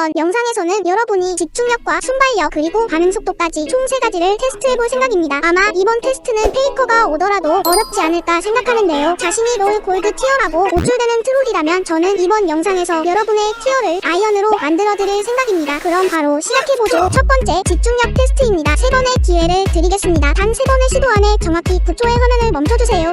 이번 영상에서는 여러분이 집중력과 순발력 그리고 반응 속도까지 총 세가지를 테스트해볼 생각입니다. 아마 이번 테스트는 페이커가 오더라도 어렵지 않을까 생각하는데요. 자신이 롤 골드 티어라고 노출되는 트롤이라면 저는 이번 영상에서 여러분의 티어를 아이언으로 만들어드릴 생각입니다. 그럼 바로 시작해보죠. 첫 번째 집중력 테스트입니다. 세 번의 기회를 드리겠습니다. 단세 번의 시도 안에 정확히 9초의 화면을 멈춰주세요.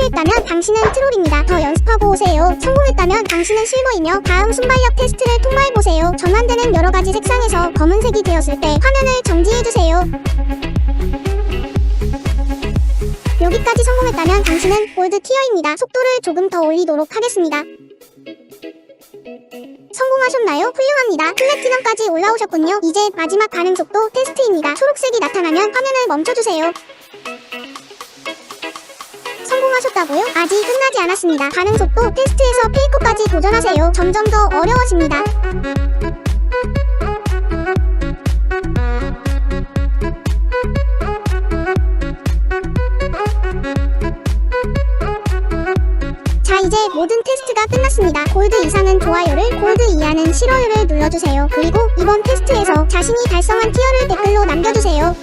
실패했다면 당신은 트롤입니다. 더 연습하고 오세요. 성공했다면 당신은 실버이며 다음 순발력 테스트를 통과해보세요. 전환되는 여러가지 색상에서 검은색이 되었을 때 화면을 정지해주세요. 여기까지 성공했다면 당신은 골드 티어입니다. 속도를 조금 더 올리도록 하겠습니다. 성공하셨나요? 훌륭합니다. 플래티넘까지 올라오셨군요. 이제 마지막 반응 속도 테스트입니다. 초록색이 나타나면 화면을 멈춰주세요. 성공하셨다고요? 아직 끝나지 않았습니다. 반응 속도 테스트에서 페이커까지 도전하세요. 점점 더 어려워집니다. 자 이제 모든 테스트가 끝났습니다. 골드 이상은 좋아요를, 골드 이하는 싫어요를 눌러주세요. 그리고 이번 테스트에서 자신이 달성한 티어를 댓글로 남겨주세요.